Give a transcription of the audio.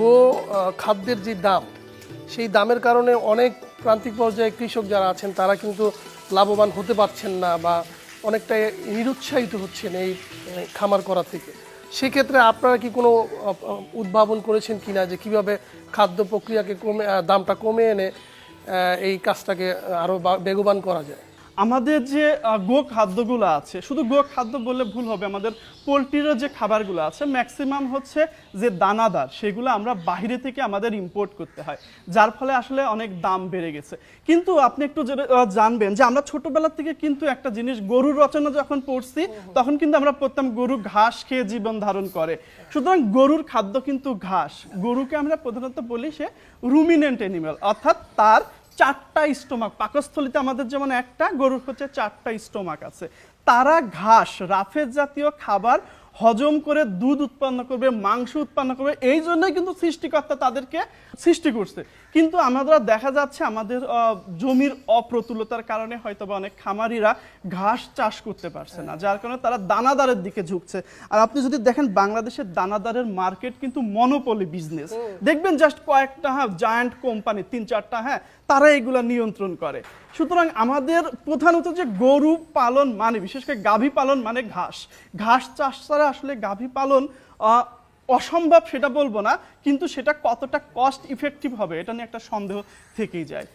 গো খাদ্যের যে দাম, সেই দামের কারণে অনেক প্রান্তিক পর্যায়ে কৃষক যারা আছেন, তারা কিন্তু লাভবান হতে পারছেন না বা অনেকটাই নিরুৎসাহিত হচ্ছেন এই খামার করা থেকে। সেক্ষেত্রে আপনারা কি কোনো উদ্ভাবন করেছেন কিনা যে কীভাবে খাদ্য প্রক্রিয়াকে কমে দামটা কমে এনে এই কাজটাকে আরও বেগবান করা যায়? আমাদের যে গো খাদ্যগুলো আছে, শুধু গো খাদ্য বললে ভুল হবে, আমাদের পোলট্রিরও যে খাবারগুলো আছে ম্যাক্সিমাম হচ্ছে যে দানাদার, সেগুলো আমরা বাইরে থেকে আমাদের ইম্পোর্ট করতে হয়, যার ফলে আসলে অনেক দাম বেড়ে গেছে। কিন্তু আপনি একটু জানবেন যে আমরা ছোটবেলা থেকে কিন্তু একটা জিনিস, গরুর রচনা যখন পড়ছি, তখন কিন্তু আমরা পড়তাম গরু ঘাস খেয়ে জীবন ধারণ করে। সুতরাং গরুর খাদ্য কিন্তু ঘাস। গরুকে আমরা প্রধানত বলি সে রুমিনেন্ট অ্যানিমেল অর্থাৎ তার চারটা স্টোমাক, পাকস্থলিতে আমাদের যেমন একটা, গরুর হচ্ছে চারটা স্টোমাক আছে। তারা ঘাস রাফের জাতীয় খাবার হজম করে দুধ উৎপন্ন করবে মাংস উৎপন্ন করবে এই জন্যই কিন্তু সৃষ্টিকর্তা তাদেরকে সৃষ্টি করছে। কিন্তু আমরা দেখা যাচ্ছে আমাদের জমির অপ্রতুলতার কারণে হয়তো বা অনেক খামারিরা ঘাস চাষ করতে পারছে না যার কারণে তারা দানাদারের দিকে ঝুঁকছে। আর আপনি যদি দেখেন বাংলাদেশের দানাদারের মার্কেট কিন্তু মনোপলি বিজনেস দেখবেন জাস্ট কয়েকটা হ্যাঁ জায়ান্ট কোম্পানি তিন চারটা হ্যাঁ তারা এগুলা নিয়ন্ত্রণ করে। সুতরাং আমাদের প্রধানত যে গরু পালন মানে বিশেষ করে গাভী পালন মানে ঘাস। ঘাস চাষ ছাড়া আসলে গাভী পালন অসম্ভব সেটা বলব না, কিন্তু সেটা কতটা কস্ট ইফেক্টিভ হবে এটা নিয়ে একটা সন্দেহ থেকেই যায়।